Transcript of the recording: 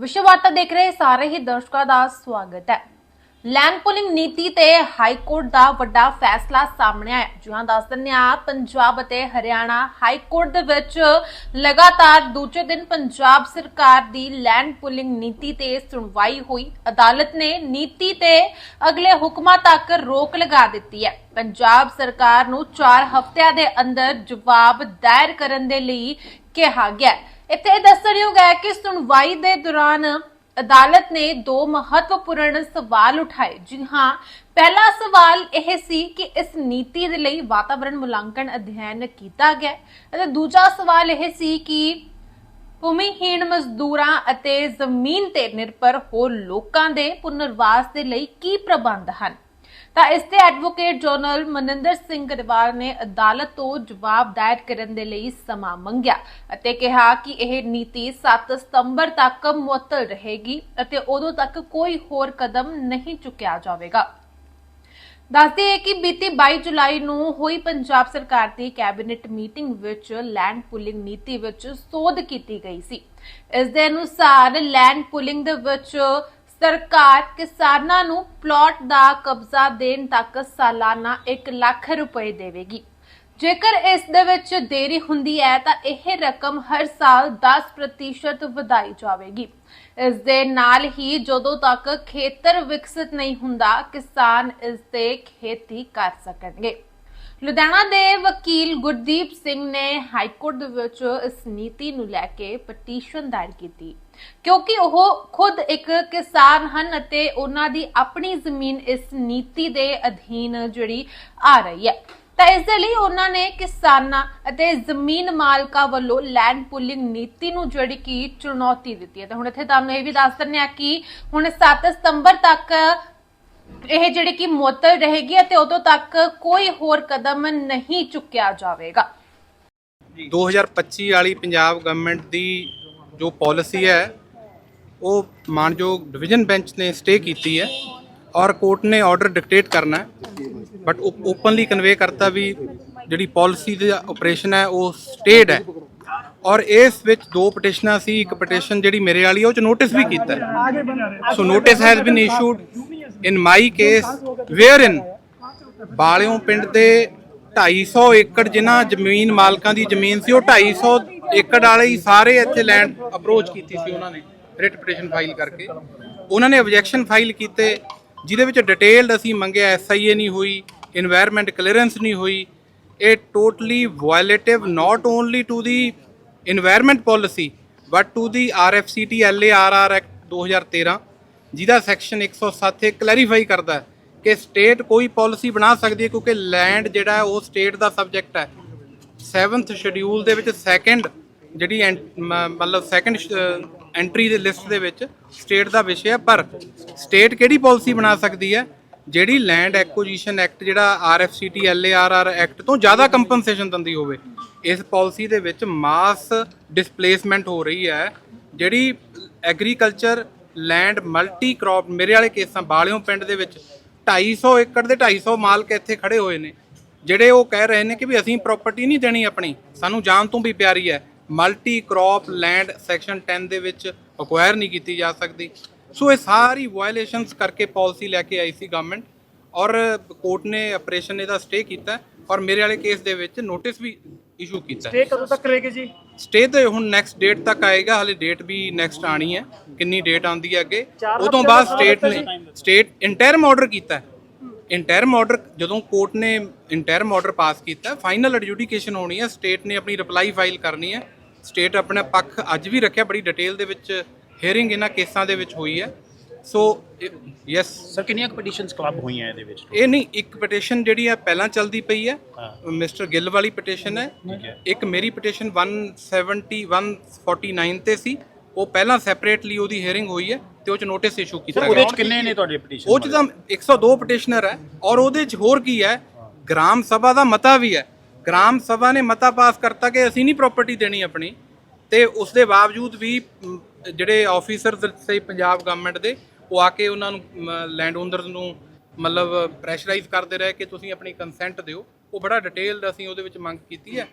ਵਿਸ਼ਵ ਵਾਰਤਾ ਦੇਖ ਰਹੇ ਸਾਰੇ ਹੀ ਦਰਸ਼ਕਾਂ ਦਾ ਸਵਾਗਤ ਹੈ। ਲੈਂਡ ਪੁਲਿੰਗ ਨੀਤੀ ਤੇ ਹਾਈ ਕੋਰਟ ਦਾ ਵੱਡਾ ਫੈਸਲਾ ਸਾਹਮਣੇ ਆਇਆ। ਜਿਹਾਂ ਦੱਸ ਦਿੰਦੇ ਆ ਪੰਜਾਬ ਅਤੇ ਹਰਿਆਣਾ ਹਾਈ ਕੋਰਟ ਦੇ ਵਿੱਚ ਲਗਾਤਾਰ ਦੂਜੇ ਦਿਨ ਪੰਜਾਬ ਸਰਕਾਰ ਦੀ ਲੈਂਡ ਪੁਲਿੰਗ ਨੀਤੀ ਤੇ ਸੁਣਵਾਈ ਹੋਈ। ਅਦਾਲਤ ਨੇ ਨੀਤੀ ਤੇ ਅਗਲੇ ਹੁਕਮਾਂ ਤੱਕ ਰੋਕ ਲਗਾ ਦਿੱਤੀ ਹੈ। ਪੰਜਾਬ ਸਰਕਾਰ ਨੂੰ 4 ਹਫ਼ਤਿਆਂ ਦੇ ਅੰਦਰ ਜਵਾਬ ਦਾਇਰ ਕਰਨ ਦੇ ਲਈ ਕਿਹਾ ਗਿਆ ਹੈ। ਇੱਥੇ ਦੱਸਣਯੋਗ ਹੈ ਕਿ ਸੁਣਵਾਈ ਦੇ ਦੌਰਾਨ ਅਦਾਲਤ ਨੇ ਦੋ ਮਹੱਤਵਪੂਰਨ ਸਵਾਲ ਉਠਾਏ। ਜੀ ਹਾਂ, ਪਹਿਲਾ ਸਵਾਲ ਇਹ ਸੀ ਕਿ ਇਸ ਨੀਤੀ ਦੇ ਲਈ ਵਾਤਾਵਰਣ ਮੁਲਾਂਕਣ ਅਧਿਐਨ ਕੀਤਾ ਗਿਆ ਅਤੇ ਦੂਜਾ ਸਵਾਲ ਇਹ ਸੀ ਕਿ ਭੂਮੀਹੀਣ ਮਜ਼ਦੂਰਾਂ ਅਤੇ ਜ਼ਮੀਨ ਤੇ ਨਿਰਭਰ ਹੋ ਲੋਕਾਂ ਦੇ ਪੁਨਰਵਾਸ ਦੇ ਲਈ ਕੀ ਪ੍ਰਬੰਧ ਹਨ? ਤਾਂ ਇਸ ਤੇ ਐਡਵੋਕੇਟ ਜਨਰਲ ਮਨਿੰਦਰ ਸਿੰਘ ਗਰੇਵਾਲ ਨੇ ਅਦਾਲਤ ਤੋਂ ਜਵਾਬ ਦਾਇਰ ਕਰਨ ਦੇ ਲਈ ਸਮਾਂ ਮੰਗਿਆ ਅਤੇ ਕਿਹਾ ਕਿ ਇਹ ਨੀਤੀ 7 ਸਤੰਬਰ ਤੱਕ ਮੁਅੱਤਲ ਰਹੇਗੀ ਅਤੇ ਉਦੋਂ ਤੱਕ ਕੋਈ ਹੋਰ ਕਦਮ ਨਹੀਂ ਚੁੱਕਿਆ ਜਾਵੇਗਾ। ਦੱਸਦੇ ਹੈ ਕਿ ਬੀਤੀ 22 ਜੁਲਾਈ ਨੂੰ ਹੋਈ ਪੰਜਾਬ ਸਰਕਾਰ ਦੀ ਕੈਬਨਿਟ ਮੀਟਿੰਗ ਵਿੱਚ ਲੈਂਡ ਪੁਲਿੰਗ ਨੀਤੀ ਵਿੱਚ ਸੋਧ ਕੀਤੀ ਗਈ ਸੀ। ਇਸ ਦੇ ਅਨੁਸਾਰ ਲੈਂਡ ਪੁਲਿੰਗ ਦੇ ਵਿੱਚ ਸਰਕਾਰ ਕਿਸਾਨਾਂ ਨੂੰ ਪਲਾਟ ਦਾ ਕਬਜ਼ਾ ਦੇਣ ਤੱਕ ਸਾਲਾਨਾ 1 ਲੱਖ ਰੁਪਏ ਦੇਵੇਗੀ। ਜੇਕਰ ਇਸ ਦੇ ਵਿੱਚ ਦੇਰੀ ਹੁੰਦੀ ਹੈ, ਤਾਂ ਇਹ ਰਕਮ ਹਰ ਸਾਲ 10% ਵਧਾਈ ਜਾਵੇਗੀ। ਇਸ ਦੇ ਨਾਲ ਹੀ ਜਦੋਂ ਤੱਕ ਖੇਤਰ ਵਿਕਸਿਤ ਨਹੀਂ ਹੁੰਦਾ, ਕਿਸਾਨ ਇਸ ਤੇ ਖੇਤੀ ਕਰ ਸਕਣਗੇ। ਲੁਧਿਆਣਾ ਦੇ ਵਕੀਲ ਗੁਰਦੀਪ ਸਿੰਘ ਨੇ ਹਾਈ ਕੋਰਟ ਦੇ ਵਿੱਚ ਇਸ ਨੀਤੀ ਨੂੰ ਲੈ ਕੇ ਪਟੀਸ਼ਨ ਦਾਇਰ ਕੀਤੀ। ਕਿਉਂਕਿ ਉਹ ਖੁਦ ਇੱਕ ਕਿਸਾਨ ਹਨ ਅਤੇ ਉਹਨਾਂ ਦੀ ਆਪਣੀ ਜ਼ਮੀਨ ਇਸ ਨੀਤੀ ਦੇ ਅਧੀਨ ਜਿਹੜੀ ਆ ਰਹੀ ਹੈ। ਤਾਂ ਇਸ ਦੇ ਲਈ ਉਹਨਾਂ ਨੇ ਕਿਸਾਨਾਂ ਅਤੇ ਜ਼ਮੀਨ ਮਾਲਕਾਂ ਵੱਲੋਂ ਲੈਂਡ ਪੁਲਿੰਗ ਨੀਤੀ ਨੂੰ ਜਿਹੜੀ ਕਿ ਚੁਣੌਤੀ ਦਿੱਤੀ ਹੈ। ਤਾਂ ਹੁਣ ਇੱਥੇ ਤੁਹਾਨੂੰ ਇਹ ਵੀ ਦੱਸ ਦਿੰਦੇ ਆ ਕਿ ਹੁਣ 7 ਸਤੰਬਰ ਤੱਕ ਇਹ ਜਿਹੜੀ ਕਿ ਮੁਅੱਤਲ ਰਹੇਗੀ ਅਤੇ ਉਦੋਂ ਤੱਕ ਕੋਈ ਹੋਰ ਕਦਮ ਨਹੀਂ ਚੁੱਕਿਆ ਜਾਵੇਗਾ। 2025 ਵਾਲੀ ਪੰਜਾਬ ਗਵਰਨਮੈਂਟ ਦੀ ਜੋ ਪਾਲਿਸੀ ਹੈ, ਉਹ ਮਾਨਯੋਗ ਡਿਵੀਜ਼ਨ ਬੈਂਚ ਨੇ ਸਟੇ ਕੀਤੀ ਹੈ ਔਰ ਕੋਰਟ ਨੇ ਆਰਡਰ ਡਿਕਟੇਟ ਕਰਨਾ ਬਟ ਓਪਨਲੀ ਕਨਵੇ ਕਰਤਾ ਵੀ ਜਿਹੜੀ ਪਾਲਿਸੀ ਦਾ ਆਪਰੇਸ਼ਨ ਹੈ, ਉਹ ਸਟੇਡ ਹੈ। ਔਰ ਇਸ ਵਿੱਚ ਦੋ ਪਟੀਸ਼ਨਾਂ ਸੀ, ਇੱਕ ਪਟੀਸ਼ਨ ਜਿਹੜੀ ਮੇਰੇ ਵਾਲੀ ਹੈ, ਉਹ ਚ ਨੋਟਿਸ ਵੀ ਕੀਤਾ so notice has been issued in my case where in Balion ਪਿੰਡ ਦੇ 250 ਏਕੜ ਜਿਨ੍ਹਾਂ ਜ਼ਮੀਨ, ਮਾਲਕਾਂ ਦੀ ਜ਼ਮੀਨ ਸੀ, ਉਹ 250 ਏਕੜ ਵਾਲੇ ਹੀ ਸਾਰੇ ਇੱਥੇ ਲੈਂਡ ਅਪਰੋਚ ਕੀਤੀ ਸੀ ਉਹਨਾਂ ਨੇ ਰਿਟ ਪਟੀਸ਼ਨ ਫਾਈਲ ਕਰਕੇ। ਉਹਨਾਂ ਨੇ ਆਬਜੈਕਸ਼ਨ ਫਾਈਲ ਕੀਤੇ, ਜਿਹਦੇ ਵਿੱਚ ਡਿਟੇਲਡ ਅਸੀਂ ਮੰਗਿਆ ਐੱਸ ਆਈ ਏ ਨਹੀਂ ਹੋਈ এনवायरमेंट ਕਲੀਅਰੈਂਸ ਨਹੀਂ ਹੋਈ। ਇਹ totally violative not only to the environment policy but to the R F C T L A R R act 2013 ਜਿਹਦਾ ਸੈਕਸ਼ਨ 107 ਇਹ ਕਲੈਰੀਫਾਈ ਕਰਦਾ ਹੈ ਕਿ ਸਟੇਟ ਕੋਈ ਪਾਲਿਸੀ ਬਣਾ ਸਕਦੀ ਹੈ ਕਿਉਂਕਿ ਲੈਂਡ ਜਿਹੜਾ ਹੈ ਉਹ ਸਟੇਟ ਦਾ ਸਬਜੈਕਟ ਹੈ। 7th ਸ਼ਡਿਊਲ ਦੇ ਵਿੱਚ ਸੈਕੰਡ ਜਿਹੜੀ ਐਂ- ਮ- ਮਤਲਬ ਸੈਕੰਡ ਐਂਟਰੀ ਦੇ ਲਿਸਟ ਦੇ ਵਿੱਚ ਸਟੇਟ ਦਾ ਵਿਸ਼ਾ ਹੈ, ਪਰ ਸਟੇਟ ਕਿਹੜੀ ਪਾਲਿਸੀ ਬਣਾ ਸਕਦੀ ਹੈ? ਜਿਹੜੀ ਲੈਂਡ ਐਕੁਜੀਸ਼ਨ ਐਕਟ ਜਿਹੜਾ ਆਰਐਫਸੀਟੀ ਐਲਏਆਰਆਰ ਐਕਟ ਤੋਂ ਜ਼ਿਆਦਾ ਕੰਪਨਸੇਸ਼ਨ ਦਿੰਦੀ ਹੋਵੇ। ਇਸ ਪਾਲਿਸੀ ਦੇ ਵਿੱਚ ਮਾਸ ਡਿਸਪਲੇਸਮੈਂਟ ਹੋ ਰਹੀ ਹੈ। ਜਿਹੜੀ ਐਗਰੀਕਲਚਰ ਲੈਂਡ ਮਲਟੀ ਕ੍ਰੌਪ ਮੇਰੇ ਵਾਲੇ ਕੇਸਾਂ ਬਾਲਿਓ ਪਿੰਡ ਦੇ ਵਿੱਚ 250 ਏਕੜ ਦੇ 250 ਮਾਲਕ ਇੱਥੇ ਖੜੇ ਹੋਏ ਨੇ। ਜਿਹੜੇ ਉਹ ਕਹਿ ਰਹੇ ਨੇ ਕਿ ਵੀ ਅਸੀਂ ਪ੍ਰਾਪਰਟੀ ਨਹੀਂ ਦੇਣੀ ਆਪਣੀ, ਸਾਨੂੰ ਜਾਨ ਤੋਂ ਵੀ ਪਿਆਰੀ ਹੈ। ਮਲਟੀ ਕ੍ਰੌਪ ਲੈਂਡ ਸੈਕਸ਼ਨ 10 ਦੇ ਵਿੱਚ ਅਕਵਾਇਰ ਨਹੀਂ ਕੀਤੀ ਜਾ ਸਕਦੀ। ਸੋ ਇਹ ਸਾਰੀ ਵਾਇਲੇਸ਼ਨਸ ਕਰਕੇ ਪਾਲਿਸੀ ਲੈ ਕੇ ਆਈ ਸੀ ਗਵਰਨਮੈਂਟ ਔਰ ਕੋਰਟ ਨੇ ਆਪਰੇਸ਼ਨ ਇਹਦਾ ਸਟੇ ਕੀਤਾ। ਔਰ ਮੇਰੇ ਵਾਲੇ ਕੇਸ ਦੇ ਵਿੱਚ ਨੋਟਿਸ ਵੀ ਇਸ਼ੂ ਕੀਤਾ। ਸਟੇ ਕਦੋਂ ਤੱਕ ਰਹੇਗੀ ਜੀ? ਸਟੇ ਤੇ ਹੁਣ ਨੈਕਸਟ ਡੇਟ ਤੱਕ ਆਏਗਾ ਹਲੇ ਡੇਟ ਵੀ ਨੈਕਸਟ ਆਣੀ ਹੈ ਕਿੰਨੀ ਡੇਟ ਆਉਂਦੀ ਹੈ ਅੱਗੇ। ਚਾਰ ਉਦੋਂ ਬਾਅਦ ਸਟੇਟ ਨੇ। ਸਟੇਟ ਇੰਟਰਮ ਆਰਡਰ ਕੀਤਾ ਹੈ। ਇੰਟਰਮ ਆਰਡਰ ਜਦੋਂ ਕੋਰਟ ਨੇ ਇੰਟਰਮ ਆਰਡਰ ਪਾਸ ਕੀਤਾ ਫਾਈਨਲ ਐਡਜੂਡੀਕੇਸ਼ਨ ਹੋਣੀ ਹੈ ਸਟੇਟ ਨੇ ਆਪਣੀ ਰਿਪਲਾਈ ਫਾਈਲ ਕਰਨੀ ਹੈ। ਸਟੇਟ ਆਪਣਾ ਪੱਖ ਅੱਜ ਵੀ ਰੱਖਿਆ ਬੜੀ ਡਿਟੇਲ ਦੇ ਵਿੱਚ ਹੀਅਰਿੰਗ ਇਹਨਾਂ ਕੇਸਾਂ ਦੇ ਵਿੱਚ ਹੋਈ ਹੈ। ਸੋ ਯੈਸ ਸਰ ਕਿੰਨੀਆਂ ਪਟੀਸ਼ਨਸ ਕਲੱਬ ਹੋਈਆਂ ਇਹਦੇ ਵਿੱਚ? ਇਹ ਨਹੀਂ ਇੱਕ ਪਟੀਸ਼ਨ ਜਿਹੜੀ ਹੈ ਪਹਿਲਾਂ ਚੱਲਦੀ ਪਈ ਹੈ। ਮਿਸਟਰ ਗਿੱਲ ਵਾਲੀ ਪਟੀਸ਼ਨ ਹੈ। ਇੱਕ ਮੇਰੀ ਪਟੀਸ਼ਨ 170 149 ਤੇ ਸੀ। ਉਹ ਪਹਿਲਾਂ ਸੈਪਰੇਟਲੀ ਉਹਦੀ ਹੀਅਰਿੰਗ ਹੋਈ ਹੈ ਤੇ ਉਹ ਚ ਨੋਟਿਸ ਇਸ਼ੂ ਕੀਤਾ ਸਰ ਉਹਦੇ ਗਿਆ। ਚ ਕਿੰਨੇ ਨੇ ਤੁਹਾਡੇ ਪਟੀਸ਼ਨ ਉਹ ਚ ਤਾਂ 102 ਪਟੀਸ਼ਨਰ ਹੈ ਔਰ ਉਹਦੇ ਚ ਹੋਰ ਕੀ ਹੈ? ਗ੍ਰਾਮ ਸਭਾ ਦਾ ਮਤਾ ਵੀ ਹੈ। ਗ੍ਰਾਮ ਸਭਾ ਨੇ ਮਤਾ ਪਾਸ ਕਰਤਾ ਕਿ ਅਸੀਂ ਨਹੀਂ ਪ੍ਰਾਪਰਟੀ ਦੇਣੀ ਆਪਣੀ ਤੇ ਉਸ ਦੇ ਬਾਵਜੂਦ ਵੀ ਜਿਹੜੇ ਆਫੀਸਰਸ ਸੇ ਪੰਜਾਬ ਗਵਰਨਮੈਂਟ ਦੇ, ਉਹ ਆ ਕੇ ਉਹਨਾਂ ਨੂੰ ਲੈਂਡ ਓਨਰਸ ਨੂੰ ਮਤਲਬ ਪ੍ਰੈਸ਼ਰਾਈਜ਼ ਕਰਦੇ ਰਹੇ ਕਿ ਤੁਸੀਂ ਆਪਣੀ ਕੰਸੈਂਟ ਦਿਓ। ਉਹ ਬੜਾ ਡਿਟੇਲਡ ਅਸੀਂ ਉਹਦੇ ਵਿੱਚ ਮੰਗ ਕੀਤੀ ਹੈ।